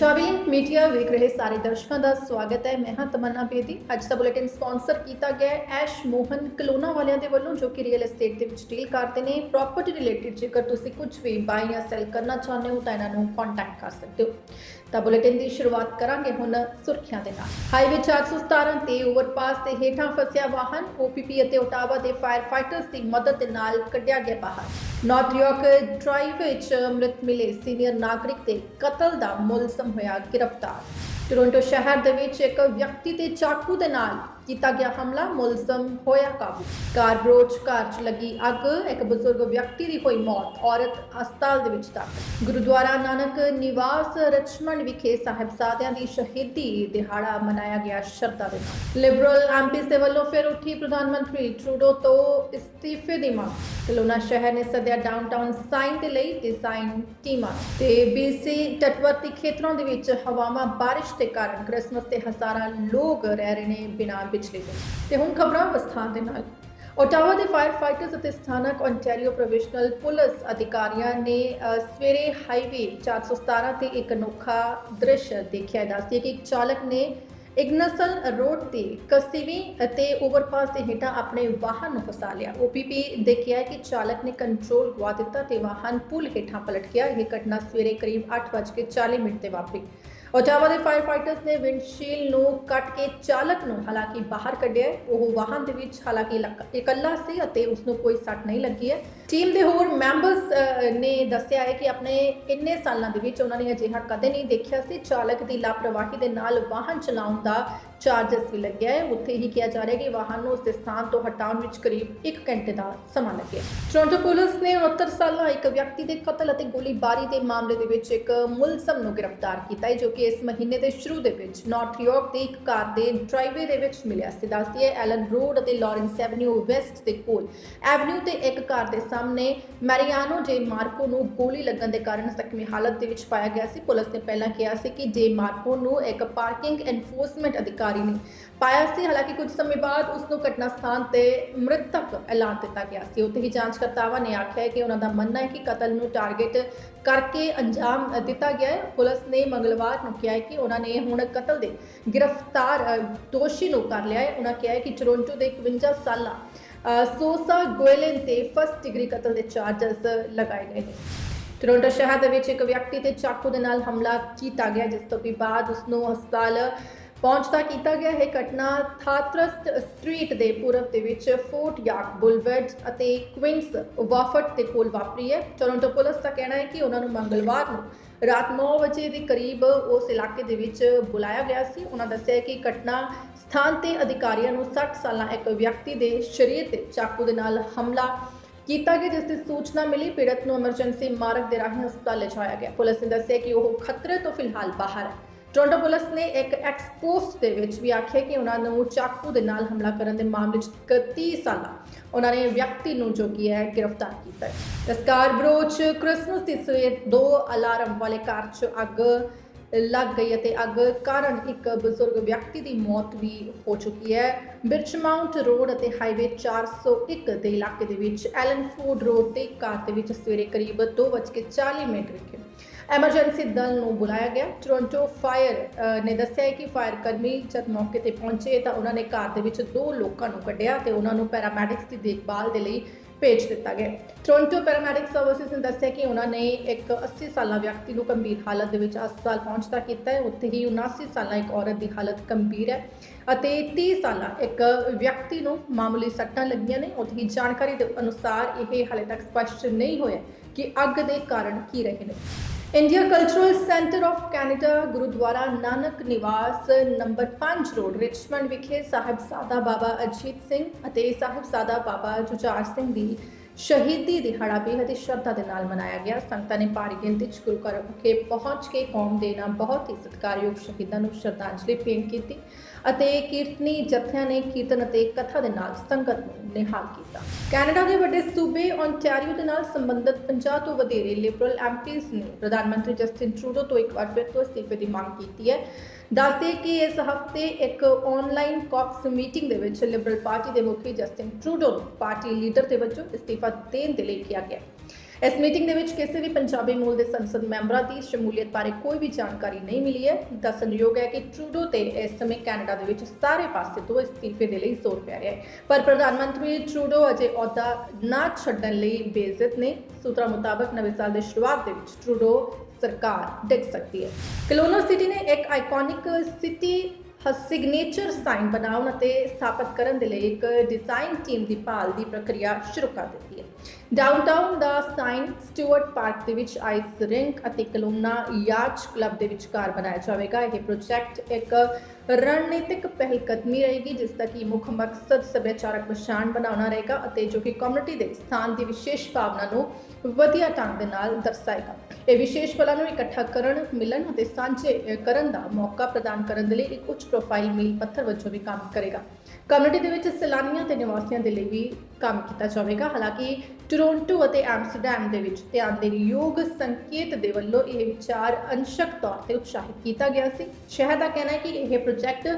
Punjabi link media ਵੇਖ ਰਹੇ ਸਾਰੇ ਦਰਸ਼ਕਾਂ ਦਾ ਸਵਾਗਤ ਹੈ। ਮੈਂ ਹਾਂ ਤਮੰਨਾ ਬੇਦੀ। ਅੱਜ ਦਾ ਬੁਲੇਟਿਨ ਸਪਾਂਸਰ ਕੀਤਾ ਗਿਆ ਹੈ ਐਸ਼ ਮੋਹਨ ਕਲੋਨਾ ਵਾਲਿਆਂ ਦੇ ਵੱਲੋਂ, ਜੋ ਕਿ ਰੀਅਲ ਏਸਟੇਟ ਦੇ ਵਿੱਚ ਡੀਲ ਕਰਦੇ ਨੇ। ਪ੍ਰਾਪਰਟੀ ਰਿਲੇਟਡ ਜੇਕਰ ਤੁਸੀਂ ਕੁਝ ਵੀ ਬਾਈ ਜਾਂ ਸੈਲ ਕਰਨਾ ਚਾਹੁੰਦੇ ਹੋ, ਤਾਂ ਇਹਨਾਂ ਨੂੰ ਕੰਟੈਕਟ ਕਰ ਸਕਦੇ ਹੋ। ਤਾਂ ਬੁਲੇਟਿਨ ਦੀ ਸ਼ੁਰੂਆਤ ਕਰਾਂਗੇ ਹੁਣ ਸੁਰਖੀਆਂ ਦੇ ਨਾਲ। ਹਾਈਵੇ 417 ਤੇ ਓਵਰਪਾਸ ਤੇ ਹੇਠਾਂ ਫਸਿਆ ਵਾਹਨ OPP ਅਤੇ ਓਟਾਵਾ ਦੇ ਫਾਇਰ ਫਾਈਟਰਸ ਦੀ ਮਦਦ ਦੇ ਨਾਲ ਕੱਢਿਆ ਗਿਆ ਬਾਹਰ। ਨਾਰਥ ਯਾਰਕ ਡਰਾਈਵ ਵਿੱਚ ਮ੍ਰਿਤ ਮਿਲੇ ਸੀਨੀਅਰ ਨਾਗਰਿਕ ਦੇ ਕਤਲ ਦਾ ਮੁਲਜ਼ਮ ਹੋਇਆ ਗ੍ਰਿਫਤਾਰ। ਟੋਰਾਂਟੋ ਸ਼ਹਿਰ ਦੇ ਵਿੱਚ ਇੱਕ ਵਿਅਕਤੀ ਤੇ ਚਾਕੂ ਦੇ ਨਾਲ ਕੀਤਾ ਗਿਆ ਹਮਲਾ, ਮੁਲਜ਼ਮ ਹੋਇਆ ਕਾਬੂ। ਕਾਰ ਬਰੋਚ ਕਾਰ 'ਚ ਲੱਗੀ ਅੱਗ, ਇੱਕ ਬਜ਼ੁਰਗ ਵਿਅਕਤੀ ਦੀ ਹੋਈ ਮੌਤ, ਔਰਤ ਹਸਪਤਾਲ ਦੇ ਵਿੱਚ ਦਾਖਲ। ਗੁਰਦੁਆਰਾ ਨਾਨਕ ਨਿਵਾਸ ਰਚਮੰਡ ਵਿਖੇ ਸਾਹਿਬਜ਼ਾਦਿਆਂ ਦੀ ਸ਼ਹੀਦੀ, ਦਿਹਾੜਾ ਮਨਾਇਆ ਗਿਆ ਸ਼ਰਧਾ ਦੇ ਨਾਲ। ਲਿਬਰਲ ਐਮਪੀ ਦੇ ਵੱਲੋਂ ਫਿਰ ਉੱਠੀ ਪ੍ਰਧਾਨ ਮੰਤਰੀ ਟਰੂਡੋ ਤੋਂ ਅਸਤੀਫੇ ਦੀ ਮੰਗ। ਕਲੋਨਾ ਸ਼ਹਿਰ ਨੇ ਸੱਦਿਆ ਡਾਊਨਟਾਊਨ ਸਾਈਨ ਦੇ ਲਈ ਡਿਜ਼ਾਈਨ ਟੀਮਾਂ ਤੇ BC ਤਟਵਰਤੀ ਖੇਤਰਾਂ ਦੇ ਵਿੱਚ ਹਵਾਵਾਂ ਬਾਰਿਸ਼ ਦੇ ਕਾਰਨ ਕ੍ਰਿਸਮਸ ਤੇ ਹਜ਼ਾਰਾਂ ਲੋਕ ਰਹਿ ਰਹੇ ਨੇ ਬਿਨਾਂ ਬਿਜਲੀ ਦੇ ਤੇ ਹੁਣ ਖਬਰਾਂ ਵਿਸਥਾਰ ਦੇ ਨਾਲ। ਓਟਾਵਾ ਦੇ ਫਾਇਰ ਫਾਈਟਰਸ ਅਤੇ ਸਥਾਨਕ ਓਨਟਾਰੀਓ ਪ੍ਰੋਵਿਸ਼ਨਲ ਪੁਲਿਸ ਅਧਿਕਾਰੀਆਂ ਨੇ ਅ, ਸਵੇਰੇ ਹਾਈਵੇ 417 ਤੇ ਇੱਕ ਅਨੋਖਾ ਦ੍ਰਿਸ਼ ਦੇਖਿਆ। ਦੱਸਦੀ ਹੈ ਕਿ ਇੱਕ ਚਾਲਕ ਨੇ ਇਗਨਸਲ ਰੋਡ ਤੇ ਕਸੀਵੀ ਅਤੇ ਓਵਰਪਾਸ ਦੇ ਹੇਠਾਂ ਆਪਣੇ ਵਾਹਨ ਨੂੰ ਫਸਾ ਲਿਆ। OPP ਦੇਖਿਆ ਹੈ ਕਿ ਚਾਲਕ ਨੇ ਕੰਟਰੋਲ ਗਵਾ ਦਿੱਤਾ ਤੇ ਵਾਹਨ ਪੁਲ ਹੇਠਾਂ ਪਲਟ ਗਿਆ। ਇਹ ਘਟਨਾ ਸਵੇਰੇ ਕਰੀਬ 8:40 ਮਿੰਟ ਤੇ ਵਾਪਰੀ। ਓਟਾਵਾ ਦੇ ਫਾਇਰ ਫਾਈਟਰਸ ਨੇ ਵਿੰਡਸ਼ੀਲ ਨੂੰ ਕੱਟ ਕੇ ਚਾਲਕ ਨੂੰ ਹਾਲਾਂਕਿ ਬਾਹਰ ਕੱਢਿਆ ਉਹ ਵਾਹਨ ਦੇ ਵਿੱਚ ਹਾਲਾਂਕਿ ਇਕੱਲਾ ਸੀ ਅਤੇ ਉਸ ਨੂੰ ਕੋਈ ਸੱਟ ਨਹੀਂ ਲੱਗੀ ਹੈ। ਟੀਮ ਦੇ ਹੋਰ ਮੈਂਬਰਸ ਨੇ ਦੱਸਿਆ ਹੈ ਕਿ ਆਪਣੇ ਇੰਨੇ ਸਾਲਾਂ ਦੇ ਵਿੱਚ ਉਹਨਾਂ ਨੇ ਅਜਿਹਾ ਕਦੇ ਨਹੀਂ ਦੇਖਿਆ ਸੀ। ਚਾਲਕ ਦੀ ਲਾਪਰਵਾਹੀ ਦੇ ਨਾਲ ਵਾਹਨ ਚਲਾਉਣ ਦਾ ਚਾਰਜਸ ਵੀ ਲੱਗਿਆ ਹੈ ਉੱਥੇ ਹੀ ਕਿਹਾ ਜਾ ਰਿਹਾ ਕਿ ਵਾਹਨ ਨੂੰ ਉਸ ਦੇ ਸਥਾਨ ਤੋਂ ਹਟਾਉਣ ਵਿੱਚ ਕਰੀਬ 1 ਘੰਟੇ ਦਾ ਸਮਾਂ ਲੱਗਿਆ ਟੋਰਾਂਟੋ ਪੁਲਿਸ ਨੇ 69 ਸਾਲਾ ਇੱਕ ਵਿਅਕਤੀ ਦੇ ਕਤਲ ਅਤੇ ਗੋਲੀਬਾਰੀ ਦੇ ਮਾਮਲੇ ਦੇ ਵਿੱਚ ਇੱਕ ਮੁਲਜ਼ਮ ਨੂੰ ਗ੍ਰਿਫਤਾਰ ਕੀਤਾ ਹੈ, ਜੋ ਕਿ ਇਸ ਮਹੀਨੇ ਦੇ ਸ਼ੁਰੂ ਦੇ ਵਿੱਚ ਨਾਰਥ ਯਾਰਕ ਦੇ ਇੱਕ ਕਾਰ ਦੇ ਡਰਾਈਵੇ ਦੇ ਵਿੱਚ ਮਿਲਿਆ ਸੀ। ਦੱਸਦੀ ਹੈ ਐਲਨ ਰੋਡ ਅਤੇ ਲਾਰੈਂਸ ਐਵਨਿਊ ਵੈਸਟ ਦੇ ਕੋਲ ਐਵਨਿਊ ਤੇ ਇੱਕ ਕਾਰ ਦੇ ਸਾਹਮਣੇ ਮੈਰੀਆਨੋ ਜੇ ਮਾਰਕੋ ਨੂੰ ਗੋਲੀ ਲੱਗਣ ਦੇ ਕਾਰਨ ਜ਼ਖਮੀ ਹਾਲਤ ਦੇ ਵਿੱਚ ਪਾਇਆ ਗਿਆ ਸੀ। ਪੁਲਿਸ ਨੇ ਪਹਿਲਾਂ ਕਿਹਾ ਸੀ ਕਿ ਜੇ ਮਾਰਕੋ ਨੂੰ ਇੱਕ ਪਾਰਕਿੰਗ ਐਨਫੋਰਸਮੈਂਟ ਅਧਿਕਾਰੀ ਨੇ ਪਾਇਆ ਸੀ ਹਾਲਾਂਕਿ ਕੁਝ ਸਮੇਂ ਬਾਅਦ ਉਸ ਨੂੰ ਘਟਨਾ ਸਥਾਨ ਤੇ ਮ੍ਰਿਤਕ ਐਲਾਨ ਦਿੱਤਾ ਗਿਆ ਸੀ। ਉੱਥੇ ਹੀ ਜਾਂਚਕਰਤਾਵਾਂ ਨੇ ਆਖਿਆ ਹੈ ਕਿ ਉਹਨਾਂ ਦਾ ਮੰਨਣਾ ਹੈ ਕਿ ਕਤਲ ਨੂੰ ਟਾਰਗੇਟ ਕਰਕੇ ਅੰਜਾਮ ਦਿੱਤਾ ਗਿਆ ਹੈ। ਪੁਲਿਸ ਨੇ ਮੰਗਲਵਾਰ ਨੂੰ ਕਿਹਾ ਹੈ ਕਿ ਉਹਨਾਂ ਨੇ ਹੁਣ ਕਤਲ ਦੇ ਗ੍ਰਿਫਤਾਰ ਅ, ਦੋਸ਼ੀ ਨੂੰ ਕਰ ਲਿਆ ਹੈ। ਉਹਨਾਂ ਕਿਹਾ ਹੈ ਕਿ ਟੋਰਾਂਟੋ ਦੇ 51 ਸਾਲਾ ਸੋਸਾ ਗੋਇਲਨ ਤੇ ਫਸਟ ਡਿਗਰੀ ਕਤਲ ਦੇ ਚਾਰਜਸ ਲਗਾਏ ਗਏ ਨੇ। ਟੋਰਾਂਟੋ ਸ਼ਹਿਰ ਦੇ ਵਿੱਚ ਇੱਕ ਵਿਅਕਤੀ ਤੇ ਚਾਕੂ ਦੇ ਨਾਲ ਹਮਲਾ ਕੀਤਾ ਗਿਆ ਜਿਸ ਤੋਂ ਬਾਅਦ ਉਸ ਨੂੰ ਹਸਪਤਾਲ ਪਹੁੰਚਦਾ ਕੀਤਾ ਗਿਆ ਇਹ ਘਟਨਾ ਥਾਥਰਸਟ ਸਟਰੀਟ ਦੇ ਪੂਰਬ ਦੇ ਵਿੱਚ ਫੋਰਟ ਯਾਰਕ ਬੁਲਵਰਡ ਅਤੇ ਕੁਇੰਸ ਵਾਫਟ ਦੇ ਕੋਲ ਵਾਪਰੀ ਹੈ। ਟੋਰਾਂਟੋ ਪੁਲਿਸ ਦਾ ਕਹਿਣਾ ਹੈ ਕਿ ਉਹਨਾਂ ਨੂੰ ਮੰਗਲਵਾਰ ਨੂੰ ਰਾਤ 9 ਵਜੇ ਦੇ ਕਰੀਬ ਉਸ ਇਲਾਕੇ ਦੇ ਵਿੱਚ ਬੁਲਾਇਆ ਗਿਆ ਸੀ। ਉਹਨਾਂ ਦੱਸਿਆ ਕਿ ਘਟਨਾ ਸਥਾਨ ਤੇ ਅਧਿਕਾਰੀਆਂ ਨੂੰ 60 ਸਾਲਾਂ ਇੱਕ ਵਿਅਕਤੀ ਦੇ ਸਰੀਰ ਤੇ ਚਾਕੂ ਦੇ ਨਾਲ ਹਮਲਾ ਕੀਤਾ ਗਿਆ, ਜਿਸ ਦੀ ਸੂਚਨਾ ਮਿਲੀ। ਪੀੜਤ ਨੂੰ ਐਮਰਜੈਂਸੀ ਮਾਰਗ ਦੇ ਰਾਹੀਂ ਹਸਪਤਾਲ ਲਿਜਾਇਆ ਗਿਆ। ਪੁਲਿਸ ਨੇ ਦੱਸਿਆ ਕਿ ਉਹ ਖਤਰੇ ਤੋਂ ਫਿਲਹਾਲ ਬਾਹਰ ਹੈ। ਟੋਰਾਂਟੋ ਪੁਲਿਸ ਨੇ ਇੱਕ ਐਕਸਪੋਸਟ ਦੇ ਵਿੱਚ ਵੀ ਆਖਿਆ ਕਿ ਉਹਨਾਂ ਨੂੰ ਚਾਕੂ ਦੇ ਨਾਲ ਹਮਲਾ ਕਰਨ ਦੇ ਮਾਮਲੇ 'ਚ 31 ਸਾਲਾ ਉਹਨਾਂ ਨੇ ਵਿਅਕਤੀ ਨੂੰ ਜੋ ਕੀ ਹੈ ਗ੍ਰਿਫਤਾਰ ਕੀਤਾ ਹੈ। ਤਸਕਾਰ ਬਰੋਚ ਕ੍ਰਿਸਮਸ ਦੀ ਸਵੇਰ ਦੋ ਅਲਾਰਮ ਵਾਲੇ ਕਾਰ 'ਚ ਅੱਗ ਲੱਗ ਗਈ ਅਤੇ ਅੱਗ ਕਾਰਨ ਇੱਕ ਬਜ਼ੁਰਗ ਵਿਅਕਤੀ ਦੀ ਮੌਤ ਵੀ ਹੋ ਚੁੱਕੀ ਹੈ। ਬਿਰਚਮਾਊਂਟ ਰੋਡ ਅਤੇ ਹਾਈਵੇ 401 ਦੇ ਇਲਾਕੇ ਦੇ ਵਿੱਚ ਐਲਨ ਫੂਡ ਰੋਡ ਤੇ ਕਾਰ ਦੇ ਵਿੱਚ ਸਵੇਰੇ ਕਰੀਬ 2:40 ਮਿੰਟ ਵਿਖੇ ਐਮਰਜੈਂਸੀ ਦਲ ਨੂੰ ਬੁਲਾਇਆ ਗਿਆ। ਟੋਰਾਂਟੋ ਫਾਇਰ ਨੇ ਦੱਸਿਆ ਹੈ ਕਿ ਫਾਇਰ ਕਰਮੀ ਜਦ ਮੌਕੇ ਤੇ ਪਹੁੰਚੇ ਤਾਂ ਉਹਨਾਂ ਨੇ ਕਾਰ ਦੇ ਵਿੱਚ ਦੋ ਲੋਕਾਂ ਨੂੰ ਕੱਢਿਆ ਤੇ ਉਹਨਾਂ ਨੂੰ ਪੈਰਾਮੈਡਿਕਸ ਦੀ ਦੇਖਭਾਲ ਦੇ ਲਈ ਭੇਜ ਦਿੱਤਾ ਗਿਆ। ਟੋਰਾਂਟੋ ਪੈਰਾਮੈਡਿਕ ਸਰਵਿਸਿਜ਼ ਨੇ ਦੱਸਿਆ ਕਿ ਉਹਨਾਂ ਨੇ ਇੱਕ 80 ਸਾਲਾ ਵਿਅਕਤੀ ਨੂੰ ਗੰਭੀਰ ਹਾਲਤ ਦੇ ਵਿੱਚ ਹਸਪਤਾਲ ਪਹੁੰਚਦਾ ਕੀਤਾ ਹੈ। ਉੱਥੇ ਹੀ 79 ਸਾਲਾ ਇੱਕ ਔਰਤ ਦੀ ਹਾਲਤ ਗੰਭੀਰ ਹੈ ਅਤੇ 30 ਸਾਲਾ ਇੱਕ ਵਿਅਕਤੀ ਨੂੰ ਮਾਮੂਲੀ ਸੱਟਾਂ ਲੱਗੀਆਂ ਨੇ। ਉੱਥੇ ਹੀ ਜਾਣਕਾਰੀ ਦੇ ਅਨੁਸਾਰ ਇਹ ਹਾਲੇ ਤੱਕ ਸਪਸ਼ਟ ਨਹੀਂ ਹੋਇਆ ਕਿ ਅੱਗ ਦੇ ਕਾਰਨ ਕੀ ਰਹੇ ਨੇ। India cultural centre of Canada gurdwara Nanak Niwas number 5 road Richmond ਵਿਖੇ ਸਾਹਿਬਜ਼ਾਦਾ ਬਾਬਾ ਅਜੀਤ ਸਿੰਘ ਅਤੇ ਸਾਹਿਬਜ਼ਾਦਾ ਬਾਬਾ ਜੁਝਾਰ ਸਿੰਘ ਦੀ ਸ਼ਹੀਦੀ ਦਿਹਾੜਾ ਬੇਹੱਦ ਹੀ ਸ਼ਰਧਾ ਦੇ ਨਾਲ ਮਨਾਇਆ ਗਿਆ। ਸੰਗਤਾਂ ਨੇ ਭਾਰੀ ਗਿਣਤੀ 'ਚ ਗੁਰੂ ਘਰ ਵਿਖੇ ਪਹੁੰਚ ਕੇ ਕੌਮ ਦੇ ਨਾਲ ਬਹੁਤ ਹੀ ਸਤਿਕਾਰਯੋਗ ਸ਼ਹੀਦਾਂ ਨੂੰ ਸ਼ਰਧਾਂਜਲੀ ਭੇਂਟ ਕੀਤੀ ਅਤੇ ਕੀਰਤਨੀ ਜਥਿਆਂ ਨੇ ਕੀਰਤਨ ਅਤੇ ਕਥਾ ਦੇ ਨਾਲ ਸੰਗਤ ਨੂੰ ਨਿਹਾਲ ਕੀਤਾ। ਕੈਨੇਡਾ ਦੇ ਵੱਡੇ ਸੂਬੇ ਓਨਟਾਰੀਓ ਦੇ ਨਾਲ ਸੰਬੰਧਿਤ 50 ਤੋਂ ਵਧੇਰੇ ਲਿਬਰਲ ਐਮਪੀਜ਼ ਨੇ ਪ੍ਰਧਾਨ ਮੰਤਰੀ ਜਸਟਿਨ ਟਰੂਡੋ ਤੋਂ ਇੱਕ ਵਾਰ ਫਿਰ ਤੋਂ ਅਸਤੀਫੇ ਦੀ ਮੰਗ ਕੀਤੀ ਹੈ। ਦੱਸਦੇ ਕਿ ਇਸ ਹਫ਼ਤੇ ਇੱਕ ਆਨਲਾਈਨ ਕਾਕਸ ਮੀਟਿੰਗ ਦੇ ਵਿੱਚ ਲਿਬਰਲ ਪਾਰਟੀ ਦੇ ਮੁਖੀ ਜਸਟਿਨ ਟਰੂਡੋ ਨੂੰ ਪਾਰਟੀ ਲੀਡਰ ਦੇ ਵਜੋਂ ਅਸਤੀਫਾ ਦੇਣ ਦੇ ਲਈ ਕਿਹਾ ਗਿਆ। ਇਸ ਮੀਟਿੰਗ ਦੇ ਵਿੱਚ ਕਿਸੇ ਵੀ ਪੰਜਾਬੀ ਮੂਲ ਦੇ ਸੰਸਦ ਮੈਂਬਰਾਂ ਦੀ ਸ਼ਮੂਲੀਅਤ ਬਾਰੇ ਕੋਈ ਵੀ ਜਾਣਕਾਰੀ ਨਹੀਂ ਮਿਲੀ ਹੈ। ਦੱਸਣਯੋਗ ਹੈ ਕਿ ਟਰੂਡੋ ਤੇ ਇਸ ਸਮੇਂ ਕੈਨੇਡਾ ਦੇ ਵਿੱਚ ਸਾਰੇ ਪਾਸੇ ਤੋਂ ਅਸਤੀਫੇ ਦੇ ਲਈ ਜ਼ੋਰ ਪੈ ਰਿਹਾ ਹੈ। ਪਰ ਪ੍ਰਧਾਨ ਮੰਤਰੀ ਟਰੂਡੋ ਅਜੇ ਅਹੁਦਾ ਨਾ ਛੱਡਣ ਲਈ ਬੇਇੱਜ਼ਤ ਨੇ। ਸੂਤਰਾਂ ਮੁਤਾਬਕ ਨਵੇਂ ਸਾਲ ਦੇ ਸ਼ੁਰੂਆਤ ਦੇ ਵਿੱਚ ਟਰੂਡੋ ਸਰਕਾਰ ਡਿੱਗ ਸਕਦੀ ਹੈ। ਕਲੋਨੋ ਸਿਟੀ ਨੇ ਇੱਕ ਆਈਕੋਨਿਕ ਸਿਟੀ ਸਿਗਨੇਚਰ ਸਾਈਨ ਬਣਾਉਣ ਅਤੇ ਸਥਾਪਿਤ ਕਰਨ ਦੇ ਲਈ ਇੱਕ ਡਿਜ਼ਾਈਨ ਟੀਮ ਦੀ ਭਾਲ ਦੀ ਪ੍ਰਕਿਰਿਆ ਸ਼ੁਰੂ ਕਰ ਦਿੱਤੀ ਹੈ। ਡਾਊਨਟਾਊਨ ਦਾ ਸਾਈਨ ਸਟੂਅਰਟ ਪਾਰਕ ਦੇ ਵਿੱਚ ਆਈਸ ਰਿੰਕ ਅਤੇ ਕਲੋਨਾ ਯਾਚ ਕਲੱਬ ਦੇ ਵਿਚਕਾਰ ਬਣਾਇਆ ਜਾਵੇਗਾ। ਇਹ ਪ੍ਰੋਜੈਕਟ ਇੱਕ ਰਣਨੀਤਿਕ ਪਹਿਲਕਦਮੀ ਰਹੇਗੀ, ਜਿਸ ਦਾ ਕੀ ਮੁੱਖ ਮਕਸਦ ਸੱਭਿਆਚਾਰਕ ਪਛਾਣ ਬਣਾਉਣਾ ਰਹੇਗਾ ਅਤੇ ਜੋ ਕਿ ਕਮਿਊਨਿਟੀ ਦੇ ਸਥਾਨ ਦੀ ਵਿਸ਼ੇਸ਼ ਭਾਵਨਾ ਨੂੰ ਵਧੀਆ ਢੰਗ ਦੇ ਨਾਲ ਦਰਸਾਏਗਾ। ਇਹ ਵਿਸ਼ੇਸ਼ ਪਲਾਂ ਨੂੰ ਇਕੱਠਾ ਕਰਨ, ਮਿਲਣ ਅਤੇ ਸਾਂਝੇ ਕਰਨ ਦਾ ਮੌਕਾ ਪ੍ਰਦਾਨ ਕਰਨ ਦੇ ਲਈ ਇੱਕ ਉੱਚ ਪ੍ਰੋਫਾਈਲ ਮੀਲ ਪੱਥਰ ਵਜੋਂ ਵੀ ਕੰਮ ਕਰੇਗਾ। ਕਮਿਊਨਿਟੀ ਦੇ ਵਿੱਚ ਸੈਲਾਨੀਆਂ ਤੇ ਨਿਵਾਸੀਆਂ ਦੇ ਲਈ ਵੀ ਕੰਮ ਕੀਤਾ ਜਾਵੇਗਾ। ਹਾਲਾਂਕਿ ਟੋਰਾਂਟੋ ਅਤੇ ਐਮਸਟਰਡਮ ਦੇ ਵਿੱਚ ਧਿਆਨ ਦੇਣ ਯੋਗ ਸੰਕੇਤ ਦੇ ਵੱਲੋਂ ਇਹ ਵਿਚਾਰ ਅੰਸ਼ਕ ਤੌਰ ਤੇ ਉਤਸ਼ਾਹਿਤ ਕੀਤਾ ਗਿਆ ਸੀ। ਸ਼ਹਿਰ ਦਾ ਕਹਿਣਾ ਹੈ ਕਿ ਇਹ ਪ੍ਰੋਜੈਕਟ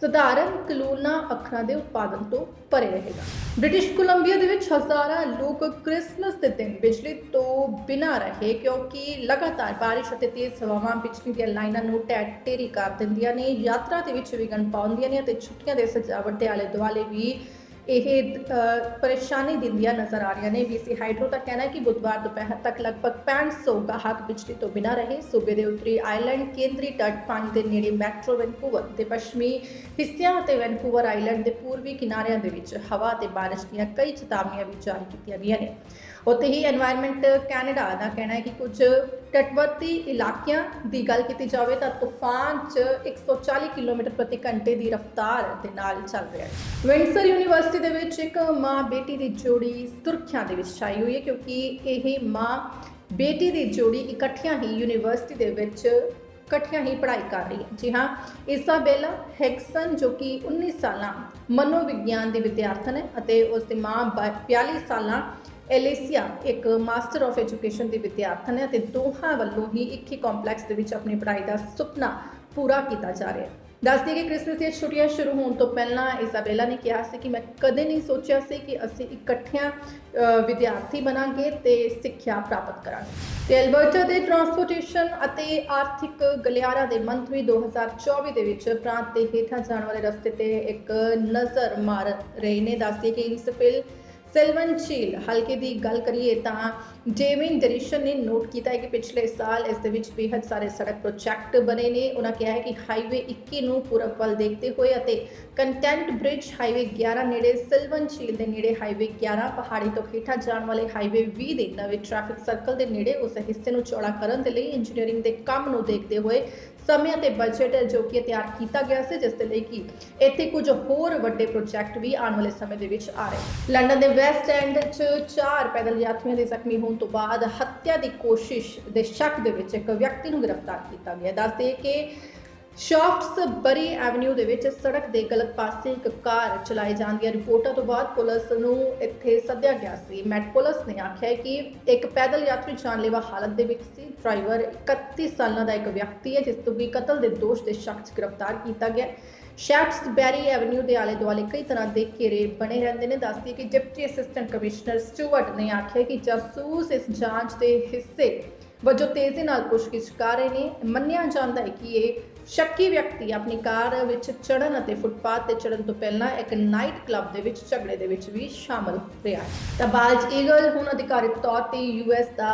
ਸਧਾਰਨ ਕਲੂਨਾ ਅੱਖਰਾਂ ਦੇ ਉਤਪਾਦਨ ਤੋਂ ਪਰੇ ਰਹੇਗਾ। ਬ੍ਰਿਟਿਸ਼ ਕੋਲੰਬੀਆ ਦੇ ਵਿੱਚ ਹਜ਼ਾਰਾਂ ਲੋਕ ਕ੍ਰਿਸਮਸ ਦੇ ਦਿਨ ਬਿਜਲੀ ਤੋਂ ਬਿਨਾਂ ਰਹੇ ਕਿਉਂਕਿ ਲਗਾਤਾਰ ਬਾਰਿਸ਼ ਅਤੇ ਤੇਜ਼ ਹਵਾਵਾਂ ਬਿਜਲੀ ਦੀਆਂ ਲਾਈਨਾਂ ਨੂੰ ਟੈਟੇਰੀ ਕਰ ਦਿੰਦੀਆਂ ਨੇ, ਯਾਤਰਾ ਦੇ ਵਿੱਚ ਵਿਘਨ ਪਾਉਂਦੀਆਂ ਨੇ ਅਤੇ ਛੁੱਟੀਆਂ ਦੇ ਸਜਾਵਟ ਦੇ ਆਲੇ ਦੁਆਲੇ ਵੀ ਇਹ ਪਰੇਸ਼ਾਨੀ ਦਿੰਦੀਆਂ ਨਜ਼ਰ ਆ ਰਹੀਆਂ ਨੇ। ਵੀਸੀ ਹਾਈਡਰੋ ਦਾ ਕਹਿਣਾ ਹੈ ਕਿ ਬੁੱਧਵਾਰ ਦੁਪਹਿਰ ਤੱਕ ਲਗਭਗ 6500 ਗਾਹਕ ਬਿਜਲੀ ਤੋਂ ਬਿਨਾਂ ਰਹੇ। ਸੂਬੇ ਦੇ ਉੱਤਰੀ ਆਈਲੈਂਡ, ਕੇਂਦਰੀ ਤੱਟ ਪਾਣੀ ਦੇ ਨੇੜੇ ਮੈਟਰੋ ਵੈਨਕੂਵਰ ਤੇ ਪੱਛਮੀ ਹਿੱਸਿਆਂ ਅਤੇ ਵੈਨਕੂਵਰ ਆਈਲੈਂਡ ਦੇ ਪੂਰਬੀ ਕਿਨਾਰਿਆਂ ਦੇ ਵਿੱਚ ਹਵਾ ਤੇ ਬਾਰਿਸ਼ ਦੀਆਂ ਕਈ ਚੇਤਾਵਨੀਆਂ ਵੀ ਜਾਰੀ ਕੀਤੀਆਂ ਗਈਆਂ ਨੇ। ਉੱਥੇ ਹੀ এনवायरमेंट ਕੈਨੇਡਾ ਦਾ ਕਹਿਣਾ ਹੈ ਕਿ ਕੁਝ ਤਟਵਰਤੀ ਇਲਾਕਿਆਂ ਦੀ ਗੱਲ ਕੀਤੀ ਜਾਵੇ ਤਾਂ ਤੂਫਾਨ 'ਚ 140 ਕਿਲੋਮੀਟਰ ਪ੍ਰਤੀ ਘੰਟੇ ਦੀ ਰਫ਼ਤਾਰ ਦੇ ਨਾਲ ਚੱਲ ਰਿਹਾ ਹੈ। ਵਿੰਡਸਰ ਯੂਨੀਵਰਸਿਟੀ ਦੇ ਵਿੱਚ ਇੱਕ ਮਾਂ ਬੇਟੀ ਦੀ ਜੋੜੀ ਸੁਰੱਖਿਆ ਦੇ ਵਿੱਚ ਛਾਈ ਹੋਈ ਹੈ ਕਿਉਂਕਿ ਇਹ ਮਾਂ ਬੇਟੀ ਦੀ ਜੋੜੀ ਇਕੱਠਿਆਂ ਹੀ ਯੂਨੀਵਰਸਿਟੀ ਦੇ ਵਿੱਚ ਇਕੱਠਿਆਂ ਹੀ ਪੜ੍ਹਾਈ ਕਰ ਰਹੀ ਹੈ। ਜੀ ਹਾਂ ਇਸਾਬੇਲਾ ਹੈਕਸਨ ਜੋ ਕਿ 19 ਸਾਲਾਂ ਮਨੋਵਿਗਿਆਨ ਦੀ ਵਿਦਿਆਰਥਣ ਹੈ ਅਤੇ ਉਸ ਦੀ ਮਾਂ 42 ਸਾਲਾਂ ਐਲੇਸੀਆ ਇੱਕ ਮਾਸਟਰ ਆਫ ਐਜੂਕੇਸ਼ਨ ਦੀ ਵਿਦਿਆਰਥਣ ਹੈ ਅਤੇ ਦੋਹਾਂ ਵੱਲੋਂ ਹੀ ਇੱਕ ਹੀ ਕੰਪਲੈਕਸ ਦੇ ਵਿੱਚ ਆਪਣੀ ਪੜ੍ਹਾਈ ਦਾ ਸੁਪਨਾ ਪੂਰਾ ਕੀਤਾ ਜਾ ਰਿਹਾ ਹੈ। ਦੱਸਦੀ ਕਿ ਕ੍ਰਿਸਮਸ ਦੀਆਂ ਛੁੱਟੀਆਂ ਸ਼ੁਰੂ ਹੋਣ ਤੋਂ ਪਹਿਲਾਂ ਇਜ਼ਾਬੇਲਾ ਨੇ ਕਿਹਾ ਸੀ ਕਿ ਮੈਂ ਕਦੇ ਨਹੀਂ ਸੋਚਿਆ ਸੀ ਕਿ ਅਸੀਂ ਇਕੱਠਿਆਂ ਵਿਦਿਆਰਥੀ ਬਣਾਂਗੇ ਤੇ ਸਿੱਖਿਆ ਪ੍ਰਾਪਤ ਕਰਾਂਗੇ। ਤੇ ਅਲਬਰਟਾ ਦੇ ਟਰਾਂਸਪੋਰਟੇਸ਼ਨ ਅਤੇ ਆਰਥਿਕ ਗਲਿਆਰਾ ਦੇ ਮੰਤਰੀ 2024 ਦੇ ਵਿੱਚ ਪ੍ਰਾਂਤ ਦੇ ਹੇਠਾਂ ਜਾਣ ਵਾਲੇ ਰਸਤੇ ਤੇ ਇੱਕ ਨਜ਼ਰ ਮਾਰ ਰਹੇ ਨੇ। ਦੱਸਦੀ ਕਿ ਇਨਸਫਿਲ ਸਿਲਵਨ ਝੀਲ, ਹਲਕੇ ਦੀ ਗੱਲ ਕਰੀਏ ਤਾਂ ਜੇਵਿਨ ਡੈਰੀਸ਼ਨ ਨੇ ਨੋਟ ਕੀਤਾ ਹੈ ਕਿ ਪਿਛਲੇ ਸਾਲ ਇਸ ਦੇ ਵਿੱਚ ਬੇहद ਸਾਰੇ ਸੜਕ ਪ੍ਰੋਜੈਕਟ ਬਣੇ ਨੇ, ਉਹਨਾਂ ਕਿਹਾ ਹੈ ਕਿ ਹਾਈਵੇ 21 ਨੂੰ ਪੂਰਬ ਵੱਲ ਦੇਖਦੇ ਹੋਏ ਅਤੇ ਕੰਟੈਂਟ ਬ੍ਰਿਜ ਹਾਈਵੇ 11 ਨੇੜੇ, ਸਿਲਵਨ ਝੀਲ ਦੇ ਨੇੜੇ ਹਾਈਵੇ 11 ਪਹਾੜੀ ਤੋਂ ਹੇਠਾਂ ਜਾਣ ਵਾਲੇ ਹਾਈਵੇ 20 ਦੇ ਨਵੇਂ ਟ੍ਰੈਫਿਕ ਸਰਕਲ ਦੇ ਨੇੜੇ ਉਸ ਹਿੱਸੇ ਨੂੰ ਚੌੜਾ ਕਰਨ ਦੇ ਲਈ ਇੰਜੀਨੀਅਰਿੰਗ ਦੇ ਕੰਮ ਨੂੰ ਦੇਖਦੇ ਹੋਏ ਸਮੇਂ ਅਤੇ ਬਜਟ ਜੋ ਕਿ ਤਿਆਰ ਕੀਤਾ ਗਿਆ ਸੀ, ਜਿਸ ਦੇ ਲਈ ਕਿ ਇੱਥੇ ਕੁਝ ਹੋਰ ਵੱਡੇ ਪ੍ਰੋਜੈਕਟ ਵੀ ਆਉਣ ਵਾਲੇ ਸਮੇਂ ਦੇ ਵਿੱਚ ਆ ਰਹੇ ਲੰਡਨ ਦੇ ਵੈਸਟ ਐਂਡ 'ਚ ਚਾਰ ਪੈਦਲ ਯਾਤਰੀਆਂ ਦੇ ਜ਼ਖਮੀ ਹੋਣ ਤੋਂ ਬਾਅਦ ਹੱਤਿਆ ਦੀ ਕੋਸ਼ਿਸ਼ ਦੇ ਸ਼ੱਕ ਦੇ ਵਿੱਚ ਇੱਕ ਵਿਅਕਤੀ ਨੂੰ ਗ੍ਰਿਫਤਾਰ ਕੀਤਾ ਗਿਆ। ਦੱਸਦੇ ਕਿ ਸ਼ਾਫਟਸ ਬਰੀ ਐਵਨਿਊ ਦੇ ਵਿੱਚ ਸੜਕ ਦੇ ਗਲਤ ਪਾਸੇ ਇੱਕ ਕਾਰ ਚਲਾਏ ਜਾਣ ਦੀਆਂ ਰਿਪੋਰਟਾਂ ਤੋਂ ਬਾਅਦ ਪੁਲਿਸ ਨੂੰ ਇੱਥੇ ਸੱਦਿਆ ਗਿਆ ਸੀ। ਮੈਟ ਪੁਲਿਸ ਨੇ ਆਖਿਆ ਕਿ ਇੱਕ ਪੈਦਲ ਯਾਤਰੀ ਜਾਨਲੇਵਾ ਹਾਲਤ ਦੇ ਵਿੱਚ ਸੀ। ਡਰਾਈਵਰ 31 ਸਾਲਾਂ ਦਾ ਇੱਕ ਵਿਅਕਤੀ ਹੈ, ਜਿਸ ਤੋਂ ਵੀ ਕਤਲ ਦੇ ਦੋਸ਼ ਦੇ ਸ਼ੱਕ ਗ੍ਰਿਫਤਾਰ ਕੀਤਾ ਗਿਆ ਸ਼ੈਫਟਸ ਬੈਰੀ ਐਵਨਿਊ ਦੇ ਆਲੇ ਦੁਆਲੇ ਕਈ ਤਰ੍ਹਾਂ ਦੇ ਘੇਰੇ ਬਣੇ ਰਹਿੰਦੇ ਨੇ। ਦੱਸਦੀ ਕਿ ਡਿਪਟੀ ਅਸਿਸਟੈਂਟ ਕਮਿਸ਼ਨਰ ਸਟੂਅਰਟ ਨੇ ਆਖਿਆ ਕਿ ਜਾਸੂਸ ਇਸ ਜਾਂਚ ਦੇ ਹਿੱਸੇ ਵਜੋਂ ਤੇਜ਼ੀ ਨਾਲ ਪੁੱਛਗਿੱਛ ਕਰ ਰਹੇ ਨੇ। ਮੰਨਿਆ ਜਾਂਦਾ ਹੈ ਕਿ ਇਹ ਸ਼ੱਕੀ ਵਿਅਕਤੀ ਆਪਣੀ ਕਾਰ ਵਿੱਚ ਚੜਨ ਅਤੇ ਫੁੱਟਪਾਥ ਤੇ ਚੜਨ ਤੋਂ ਪਹਿਲਾਂ ਇੱਕ ਨਾਈਟ ਕਲੱਬ ਦੇ ਵਿੱਚ ਝਗੜੇ ਦੇ ਵਿੱਚ ਵੀ ਸ਼ਾਮਲ ਰਿਹਾ ਹੈ। ਤਾਂ ਬਾਲਜ ਈਗਲ ਹੁਣ ਅਧਿਕਾਰਿਤ ਤੌਰ ਤੇ ਯੂਐਸ ਦਾ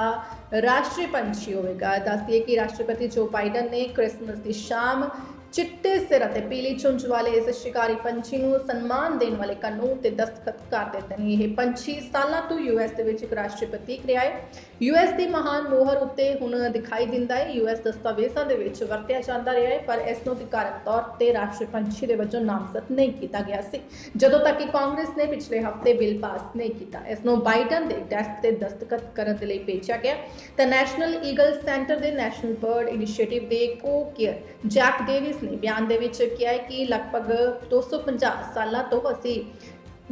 ਰਾਸ਼ਟਰੀ ਪੰਛੀ ਹੋਵੇਗਾ। ਦੱਸਦੀ ਹੈ ਕਿ ਰਾਸ਼ਟਰਪਤੀ ਜੋ ਬਾਈਡਨ ਨੇ ਕ੍ਰਿਸਮਸ ਦੀ ਸ਼ਾਮ ਚਿੱਟੇ ਸਿਰ ਅਤੇ ਪੀਲੀ ਚੁੰਝ ਵਾਲੇ ਇਸ ਸ਼ਿਕਾਰੀ ਪੰਛੀ ਨੂੰ ਸਨਮਾਨ ਦੇਣ ਵਾਲੇ ਕਾਨੂੰਨ ਤੇ ਦਸਤਖਤ ਕਰ ਦਿੱਤੇ ਨੇ। ਇਹ ਪੰਛੀ ਸਾਲਾਂ ਤੋਂ ਯੂਐਸ ਦੇ ਵਿੱਚ ਇੱਕ ਰਾਸ਼ਟਰੀ ਪ੍ਰਤੀਕ ਰਿਹਾ ਹੈ। ਯੂਐਸ ਦੀ ਮਹਾਨ ਮੋਹਰ ਉੱਤੇ ਹੁਣ ਦਿਖਾਈ ਦਿੰਦਾ ਹੈ। ਯੂਐਸ ਦਸਤਾਵੇਜ਼ਾਂ ਦੇ ਵਿੱਚ ਵਰਤਿਆ ਜਾਂਦਾ ਰਿਹਾ ਹੈ, ਪਰ ਇਸ ਨੂੰ ਅਧਿਕਾਰਕ ਤੌਰ ਤੇ ਰਾਸ਼ਟਰੀ ਪੰਛੀ ਦੇ ਵਜੋਂ ਨਾਮਜ਼ਦ ਨਹੀਂ ਕੀਤਾ ਗਿਆ ਸੀ। ਜਦੋਂ ਤੱਕ ਕਿ ਕਾਂਗਰਸ ਨੇ ਪਿਛਲੇ ਹਫ਼ਤੇ ਬਿੱਲ ਪਾਸ ਨਹੀਂ ਕੀਤਾ, ਇਸ ਨੂੰ ਬਾਈਡਨ ਦੇ ਡੈਸਕ ਤੇ ਦਸਤਖਤ ਕਰਨ ਦੇ ਲਈ ਭੇਜਿਆ ਗਿਆ। ਤਾਂ ਨੈਸ਼ਨਲ ਈਗਲ ਸੈਂਟਰ ਦੇ ਨੈਸ਼ਨਲ ਬਰਡ ਇਨੀਸ਼ੀਏਟਿਵ ਦੇ ਕੋ-ਕੇਅਰ ਜੈਕ ਡੇਵਿਸ ਨੇ ਬਿਆਨ ਦੇ ਵਿੱਚ ਕਿਹਾ ਹੈ ਕਿ ਲਗਭਗ 250 ਸਾਲਾਂ ਤੋਂ ਅਸੀਂ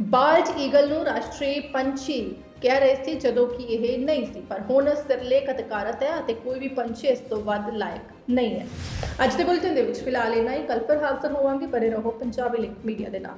ਬਾਲਜ ਈਗਲ ਨੂੰ ਰਾਸ਼ਟਰੀ ਪੰਛੀ ਕਹਿ ਰਹੇ ਸੀ, ਜਦੋਂ ਕਿ ਇਹ ਨਹੀਂ ਸੀ, ਪਰ ਹੁਣ ਸਿਰਲੇਖ ਅਧਿਕਾਰਤ ਹੈ ਅਤੇ ਕੋਈ ਵੀ ਪੰਛੀ ਇਸ ਤੋਂ ਵੱਧ ਲਾਇਕ ਨਹੀਂ ਹੈ। ਅੱਜ ਦੇ ਬੁਲੇਟਿਨ ਦੇ ਵਿੱਚ ਫਿਲਹਾਲ ਇਹਨਾਂ ਹੀ। ਕੱਲ ਫਿਰ ਹਾਜ਼ਰ ਹੋਵਾਂਗੇ। ਬਣੇ ਰਹੋ ਪੰਜਾਬੀ ਲਿੰਕ ਮੀਡੀਆ ਦੇ ਨਾਲ।